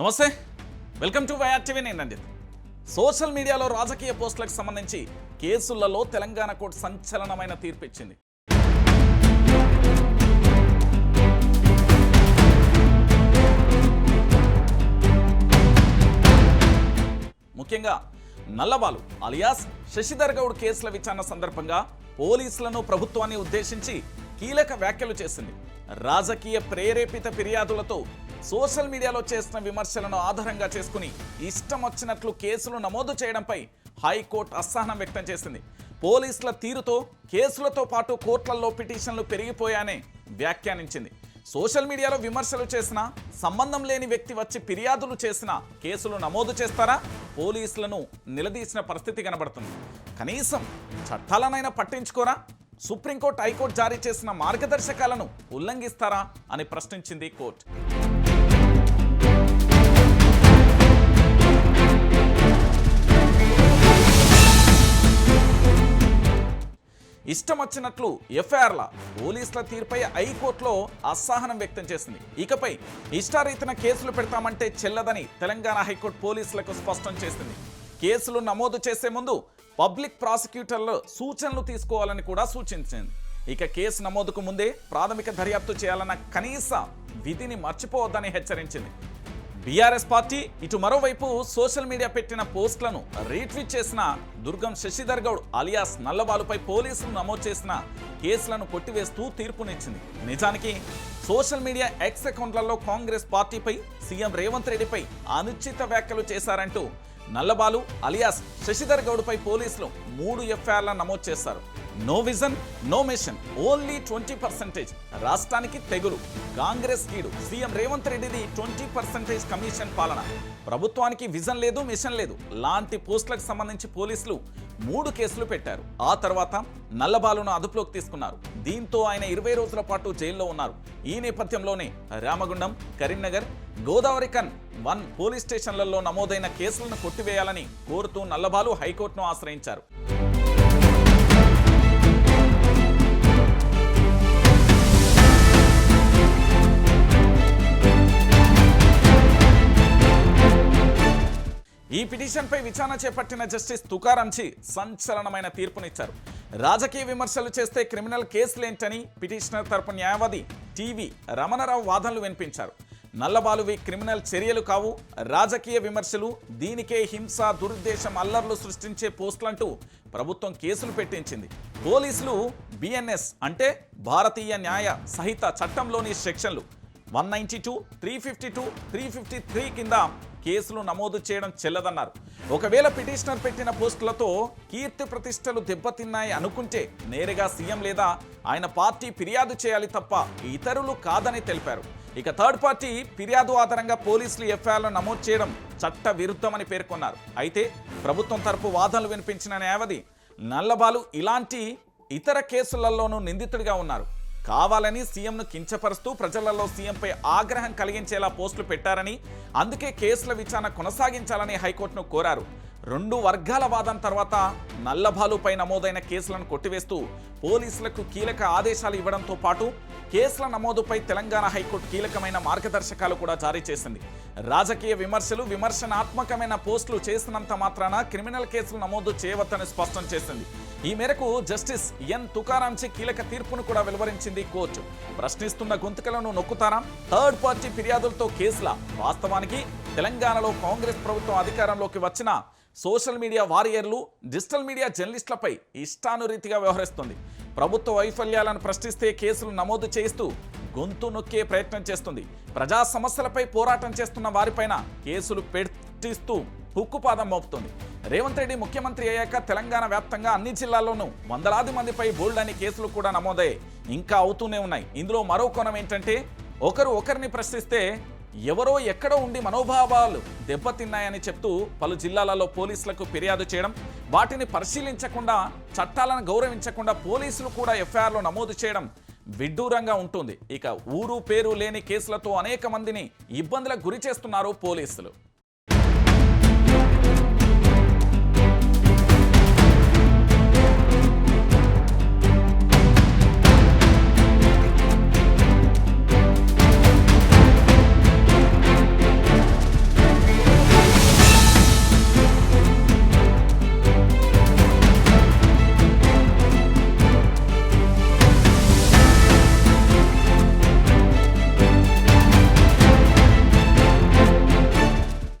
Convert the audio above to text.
నమస్తే. Welcome to YR TV. నేను Ranjith. Social మీడియాలో రాజకీయ పోస్టులకు సంబంధించి కేసులలో తెలంగాణ కోర్టు సంచలనమైన తీర్పు ఇచ్చింది. ముఖ్యంగా నల్లబాలు అలియాస్ శశిధర్ గౌడ్ కేసుల విచారణ సందర్భంగా పోలీసులను ప్రభుత్వాన్ని ఉద్దేశించి కీలక వ్యాఖ్యలు చేసింది. రాజకీయ ప్రేరేపిత ఫిర్యాదులతో సోషల్ మీడియాలో చేసిన విమర్శలను ఆధారంగా చేసుకుని ఇష్టం వచ్చినట్లు కేసులు నమోదు చేయడంపై హైకోర్టు అసహనం వ్యక్తం చేసింది. పోలీసుల తీరుతో కేసులతో పాటు కోర్టులలో పిటిషన్లు పెరిగిపోయానే వ్యాఖ్యానించింది. సోషల్ మీడియాలో విమర్శలు చేసినా సంబంధం లేని వ్యక్తి వచ్చి ఫిర్యాదులు చేసినా కేసులు నమోదు చేస్తారా? పోలీసులను నిలదీసిన పరిస్థితి కనబడుతుంది. కనీసం చట్టాలనైనా పట్టించుకోరా? సుప్రీంకోర్టు హైకోర్టు జారీ చేసిన మార్గదర్శకాలను ఉల్లంఘిస్తారా అని ప్రశ్నించింది కోర్టు. ఇష్టం వచ్చినట్లు ఎఫ్ఐఆర్ల పోలీసుల తీర్పై హైకోర్టులో అసహనం వ్యక్తం చేసింది. ఇకపై ఇష్టారీతన కేసులు పెడతామంటే చెల్లదని తెలంగాణ హైకోర్టు పోలీసులకు స్పష్టం చేసింది. కేసులు నమోదు చేసే ముందు పబ్లిక్ ప్రాసిక్యూటర్లు సూచనలు తీసుకోవాలని కూడా సూచించింది. ఇక కేసు నమోదుకు ముందే ప్రాథమిక దర్యాప్తు చేయాలన్న కనీస విధిని మర్చిపోవద్దని హెచ్చరించింది. బీఆర్ఎస్ పార్టీ ఇటు మరోవైపు సోషల్ మీడియా పెట్టిన పోస్టులను రీట్వీట్ చేసిన దుర్గం శశిధర్ గౌడ్ అలియాస్ నల్లబాలుపై పోలీసులు నమోదు చేసిన కేసులను కొట్టివేస్తూ తీర్పునిచ్చింది. నిజానికి సోషల్ మీడియా ఎక్స్ అకౌంట్లలో కాంగ్రెస్ పార్టీపై సీఎం రేవంత్ రెడ్డిపై అనుచిత వ్యాఖ్యలు చేశారంటూ నల్లబాలు అలియాస్ శశిధర్ గౌడ్పై పోలీసులు మూడు ఎఫ్ఐఆర్ల నమోదు చేశారు. No vision no mission only twenty percentage రాష్ట్రానికి తెగులు. కాంగ్రెస్ కీడు. సీఎం రేవంత్ రెడ్డిది ట్వంటీ పర్సెంటేజ్ కమిషన్ పాలన. ప్రభుత్వానికి విజన్ లేదు మిషన్ లేదు. లాంటి పోస్టులకు సంబంధించి పోలీసులు మూడు కేసులు పెట్టారు. ఆ తర్వాత నల్లబాలును అదుపులోకి తీసుకున్నారు. దీంతో ఆయన ఇరవై రోజుల పాటు జైల్లో ఉన్నారు. ఈ నేపథ్యంలోనే రామగుండం కరీంనగర్ గోదావరి కన్ వన్ పోలీస్ స్టేషన్లలో నమోదైన కేసులను కొట్టివేయాలని కోరుతూ నల్లబాలు హైకోర్టును ఆశ్రయించారు. ఈ పిటిషన్పై విచారణ చేపట్టిన జస్టిస్ తుకారాంచి సంచలనమైన తీర్పునిచ్చారు. రాజకీయ విమర్శలు చేస్తే క్రిమినల్ కేసులేంటని పిటిషనర్ తరపు న్యాయవాది టీవీ రమణరావు వాదనలు వినిపించారు. నల్లబాలువి క్రిమినల్ చర్యలు కావు. రాజకీయ విమర్శలు దీనికే హింస దురుద్దేశం అల్లర్లు సృష్టించే పోస్టులంటూ ప్రభుత్వం కేసులు పెట్టించింది. పోలీసులు బిఎన్ఎస్ అంటే భారతీయ న్యాయ సహిత చట్టంలోని సెక్షన్లు. One ninety two three fifty two three fifty three కింద కేసులు నమోదు చేయడం చెల్లదన్నారు. ఒకవేళ పిటిషనర్ పెట్టిన పోస్టులతో కీర్తి ప్రతిష్టలు దెబ్బతిన్నాయి అనుకుంటే నేరుగా సీఎం లేదా ఆయన పార్టీ ఫిర్యాదు చేయాలి తప్ప ఇతరులు కాదని తెలిపారు. ఇక థర్డ్ పార్టీ ఫిర్యాదు ఆధారంగా పోలీసులు ఎఫ్ఐఆర్లు నమోదు చేయడం చట్ట విరుద్ధమని పేర్కొన్నారు. అయితే ప్రభుత్వం తరపు వాదనలు వినిపించిన న్యాయవాది నల్లబాలు ఇలాంటి ఇతర కేసులలోనూ నిందితుడిగా ఉన్నారు. కావాలని సీఎంను కించపరుస్తూ ప్రజలలో సీఎంపై ఆగ్రహం కలిగించేలా పోస్టులు పెట్టారని అందుకే కేసుల విచారణ కొనసాగించాలని హైకోర్టును కోరారు. రెండు వర్గాల వాదం తర్వాత నల్లభాలుపై నమోదైన కేసులను కొట్టివేస్తూ పోలీసులకు కీలక ఆదేశాలు ఇవ్వడంతో పాటు కేసుల నమోదుపై తెలంగాణ హైకోర్టు కీలకమైన మార్గదర్శకాలు కూడా జారీ చేసింది. రాజకీయ విమర్శలు విమర్శనాత్మకమైన పోస్టులు చేసినంత మాత్రాన క్రిమినల్ కేసులు నమోదు చేయవద్దని స్పష్టం చేసింది. ఈ మేరకు జస్టిస్ ఎన్ తుకారాంచి కీలక తీర్పును కూడా వెలువరించింది కోర్టు. ప్రశ్నిస్తున్న గొంతుకలను నొక్కుతారా? థర్డ్ పార్టీ ఫిర్యాదులతో కేసుల వాస్తవానికి తెలంగాణలో కాంగ్రెస్ ప్రభుత్వం అధికారంలోకి వచ్చిన సోషల్ మీడియా వారియర్లు డిజిటల్ మీడియా జర్నలిస్టులపై ఇష్టానురీతిగా వ్యవహరిస్తుంది. ప్రభుత్వ వైఫల్యాలను ప్రశ్నిస్తే కేసులు నమోదు చేస్తూ గొంతు నొక్కే ప్రయత్నం చేస్తుంది. ప్రజా సమస్యలపై పోరాటం చేస్తున్న వారిపైన కేసులు పెట్టిస్తూ హుక్కుపాదం మోపుతుంది. రేవంత్ రెడ్డి ముఖ్యమంత్రి అయ్యాక తెలంగాణ వ్యాప్తంగా అన్ని జిల్లాల్లోనూ వందలాది మందిపై బోల్డ్ అనే కేసులు కూడా నమోదయ్యాయి. ఇంకా అవుతూనే ఉన్నాయి. ఇందులో మరో కోణం ఏంటంటే ఒకరు ఒకరిని ప్రశ్నిస్తే ఎవరో ఎక్కడో ఉండి మనోభావాలు దెబ్బతిన్నాయని చెప్తూ పలు జిల్లాలలో పోలీసులకు ఫిర్యాదు చేయడం వాటిని పరిశీలించకుండా చట్టాలను గౌరవించకుండా పోలీసులు కూడా ఎఫ్ఐఆర్లో నమోదు చేయడం విడ్డూరంగా ఉంటుంది. ఇక ఊరు పేరు లేని కేసులతో అనేక మందిని ఇబ్బందులకు గురి చేస్తున్నారు పోలీసులు.